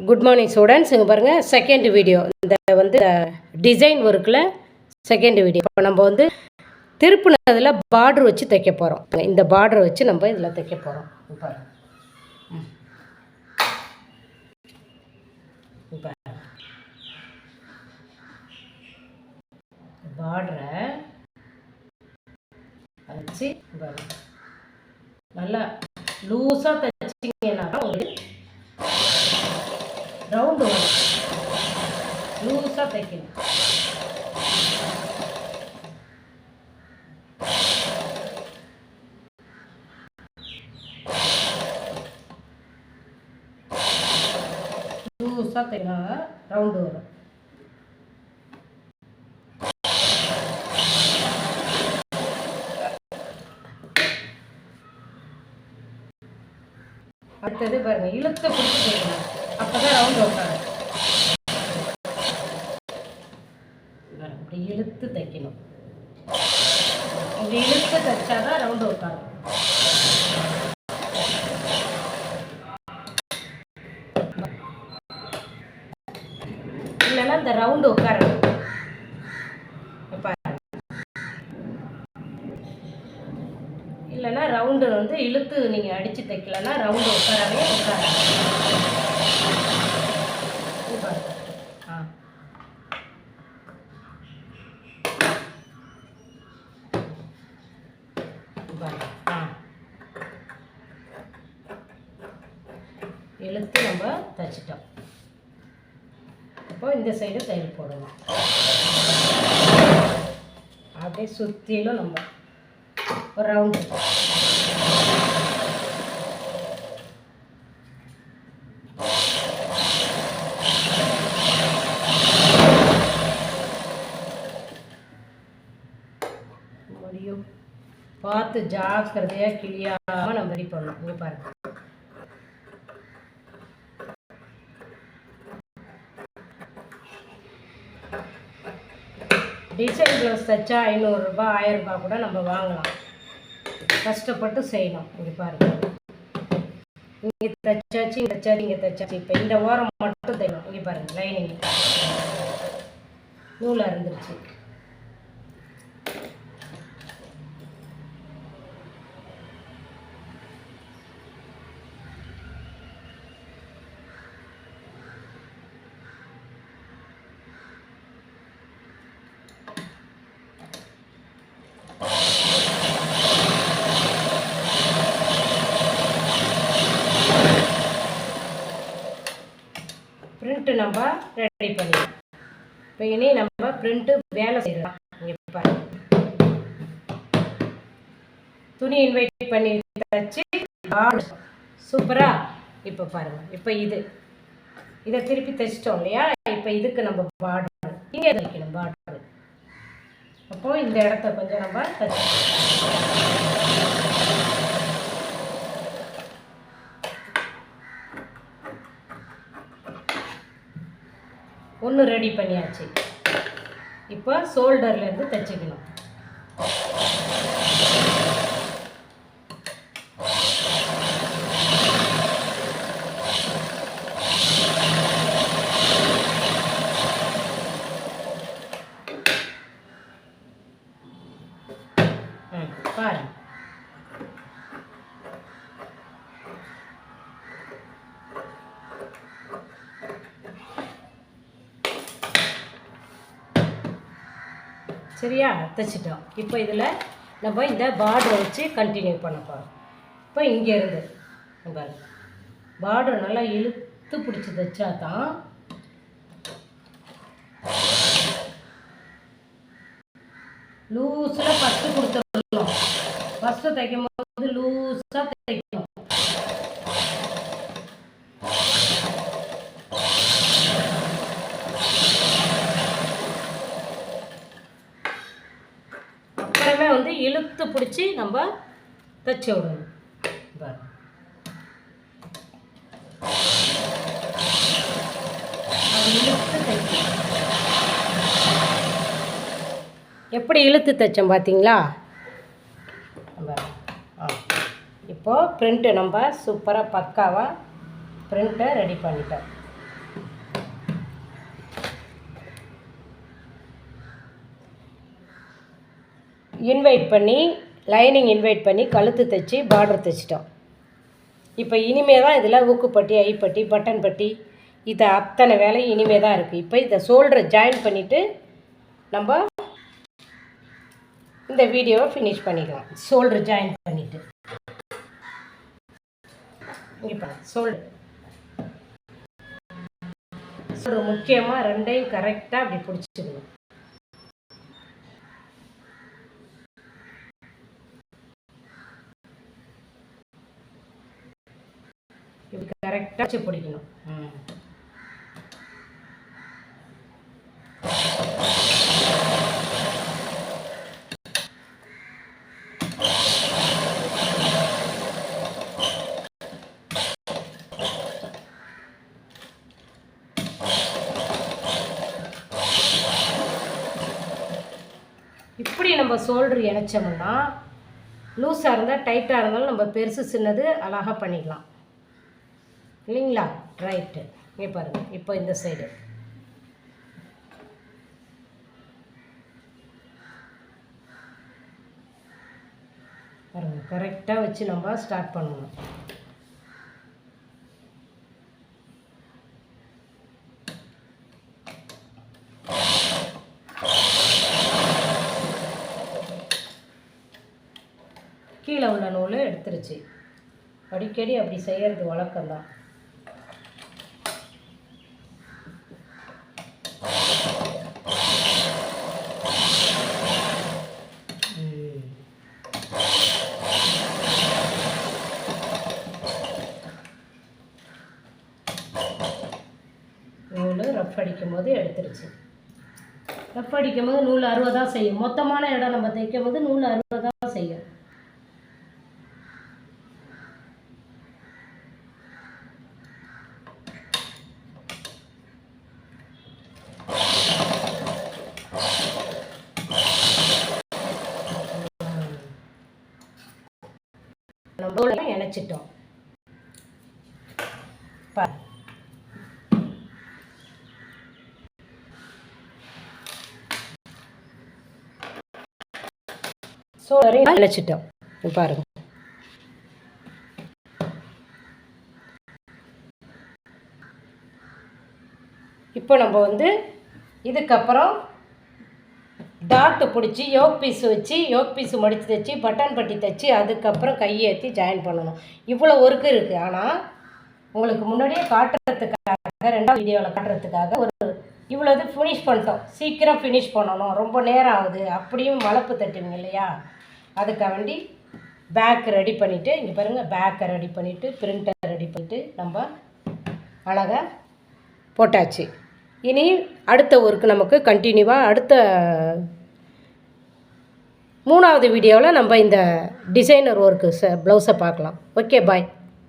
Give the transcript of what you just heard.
Good morning students இங்கே பாருங்கள் second video இந்த வந்து டிசைன் ஒர்க்கில் செகண்ட் வீடியோ இப்போ நம்ம வந்து திருப்பினதில் பார்டர் வச்சு தைக்க போகிறோம் இந்த பார்டர் வச்சு நம்ம இதில் தைக்க போகிறோம் பார்டரை வச்சு நல்லா லூஸாக தைச்சிங்கன்னா உங்களுக்கு ரவுண்டு வரும் லூஸாக தைக்கணும். லூஸாக தைக்கினாங்க ரவுண்டு வரும். அடுத்தது பாருங்க இழுத்து பிடிச்சி தைக்கணும் அப்போ தான் ரவுண்டு அப்படி இழுத்து தைக்கணும். அப்படி இழுத்து தைச்சாதான் ரவுண்ட் உட்காரும் இல்லைன்னா இந்த ரவுண்டு உட்காரணும் பாருங்க இல்லைன்னா ரவுண்டு வந்து இழுத்து நீங்கள் அடித்து தைக்கலன்னா ரவுண்டு உட்காரவே உட்கார ஆ. இழுத்து நம்ம தைச்சிட்டோம். இப்போ இந்த சைடு தையல் போடணும். அப்படியே சுற்றிலும் நம்ம ஒரு ரவுண்டு முடியும் பார்த்து ஜாக்கிரதையாக கிளியாமல் நம்ம ரெடி பண்ணணும். இங்கே பாருங்க. டிசைன் ப்ளவுஸ் தைச்சா ஐநூறுரூபா ஆயிரரூபா கூட நம்ம வாங்கலாம். கஷ்டப்பட்டு செய்யணும். இங்கே பாருங்க. இங்கே தைச்சாச்சு இங்கே தைச்சாச்சு இங்கே தைச்சாச்சு. இப்போ இந்த ஓரம் மட்டும் தைக்கணும். இங்கே பாருங்க லைனிங். நூல் அறுந்துருச்சு பிரிண்ட்டு நம்ம ரெடி பண்ணிடலாம். இப்போ இனி நம்ம பிரிண்ட்டு வேலை செய்யலாம். இங்கே பாருங்க. துணி இன்வைட் பண்ணி தச்சு சூப்பரா இப்போ பாருங்க. இப்போ இது. இதை திருப்பி தைச்சிட்டோம் இல்லையா? இப்போ இதுக்கு நம்ம பார்டர் இங்கே தைக்கணும் பார்டர் அப்போது இந்த இடத்த கொஞ்சம் நம்ம தச்சு ஒன்று ரெடி பண்ணியாச்சு. இப்போ ஷோல்டர்லேருந்து தைச்சிக்கணும் ம் பாருங்க சரியா? தைச்சிட்டோம். இப்போ இதில் நம்ம இந்த பார்டரை வச்சு கண்டினியூ பண்ண போகிறோம் இப்போ இங்கேருந்து பாருங்க. பார்டர் நல்லா இழுத்து பிடிச்சி தைச்சா தான் லூஸில் ஃபஸ்ட்டு கொடுத்துடணும் ஃபஸ்ட்டு தைக்கும் போது லூஸாக தைக்கணும் அப்புறமே வந்து இழுத்து பிடிச்சி நம்ம தைச்சி விடணும் எப்படி இழுத்து தைச்சோம் பார்த்தீங்களா? ஆ. இப்போது பிரிண்ட்டு நம்ம சூப்பராக பக்காவாக பிரிண்ட்டை ரெடி பண்ணிட்டோம். இன்வைட் பண்ணி லைனிங் இன்வைட் பண்ணி கழுத்து தைச்சி பார்டர் தைச்சிட்டோம். இப்போ இனிமே தான் இதில் ஊக்குப்பட்டி ஐப்பட்டி பட்டன் பட்டி இதை அத்தனை வேலை இனிமே தான் இருக்குது இப்போ இதை ஷோல்டரை ஜாயின் பண்ணிவிட்டு நம்ம இந்த வீடியோவை ஃபினிஷ் பண்ணிக்கலாம். ஷோல்டர் ஜாயின் பண்ணிவிட்டு இப்போ ஷோல்டர் ஷோல்டர் முக்கியமாக ரெண்டையும் கரெக்டாக அப்படி பிடிச்சிக்கணும். இப்படி கரெக்டாக வச்சு பிடிக்கணும். இப்படி நம்ம ஷோல்டர் இணைச்சோம்னா லூஸாக இருந்தால் டைட்டாக இருந்தாலும் நம்ம பெருசு சின்னது அழகாக பண்ணிக்கலாம். இல்லைங்களா? ரைட்டு இங்கே பாருங்கள் இப்போ இந்த சைடு பாருங்கள் கரெக்டாக வச்சு நம்ம ஸ்டார்ட் பண்ணணும். கீழே உள்ள நூல் எடுத்துருச்சு. அடிக்கடி அப்படி செய்கிறது வழக்கம்தான் ம். நூல் ரஃப் அடிக்கும்போது எடுத்துருச்சு. ரஃப் அடிக்கும்போது நூல் அறுபதா செய்யும். மொத்தமான இடம் நம்ம தைக்கும் போது நூல் அறுபதா செய்யும். நம்ம இணைச்சிட்டோம். ஸோ நிறைய இணைச்சிட்டோம் பாருங்க. இப்போ நம்ம வந்து இதுக்கப்புறம் டாட்டு பிடிச்சி யோக் பீஸ் வச்சு யோக் பீஸு மடித்து தைச்சி பட்டன் பட்டி தைச்சி அதுக்கப்புறம் கையேற்றி ஜாயின் பண்ணணும். இவ்வளோ ஒர்க்கு இருக்குது ஆனால் உங்களுக்கு முன்னாடியே காட்டுறதுக்காக ரெண்டாவது வீடியோவில் காட்டுறதுக்காக ஒரு இவ்வளோ இது ஃபினிஷ் பண்ணிட்டோம். சீக்கிரம் ஃபினிஷ் பண்ணணும். ரொம்ப நேரம் ஆகுது. அப்படியும் மலப்பு தட்டுவீங்க இல்லையா? அதுக்காக வேண்டி பேக் ரெடி பண்ணிவிட்டு இங்கே பாருங்கள் பேக்கை ரெடி பண்ணிவிட்டு பிரிண்டர் ரெடி பண்ணிவிட்டு நம்ம அழகாக போட்டாச்சு. இனி அடுத்த ஒர்க்கு நமக்கு கண்டினியூவாக அடுத்த மூணாவது வீடியோவில் நம்ம இந்த டிசைனர் ஒர்க்கு ச ப்ளவுஸை பார்க்கலாம். Okay bye